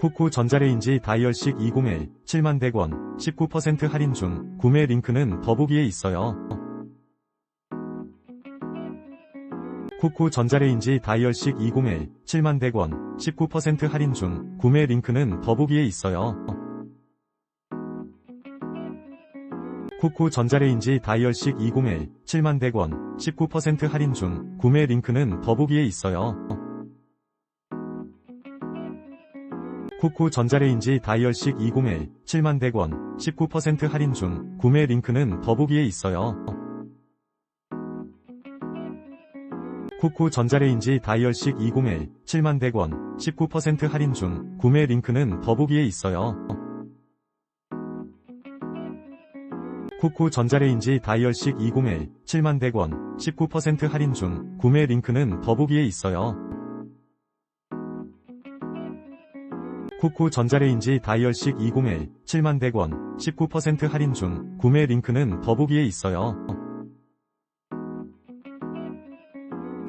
쿠쿠 전자레인지 다이얼식 201 7100원 19% 할인 중 구매 링크는 더보기에 있어요. 쿠쿠 전자레인지 다이얼식 201 7100원 19% 할인 중 구매 링크는 더보기에 있어요. 쿠쿠 전자레인지 다이얼식 201 7100원 19% 할인 중 구매 링크는 더보기에 있어요. 쿠쿠 전자레인지 다이얼식 201 7100원 19% 할인 중 구매 링크는 더보기에 있어요. 쿠쿠 전자레인지 다이얼식 201 7100원 19% 할인 중 구매 링크는 더보기에 있어요. 쿠쿠 전자레인지 다이얼식 201 7100원 19% 할인 중 구매 링크는 더보기에 있어요. 쿠쿠 전자레인지 다이얼식 201 7100원 19% 할인 중 구매 링크는 더보기에 있어요.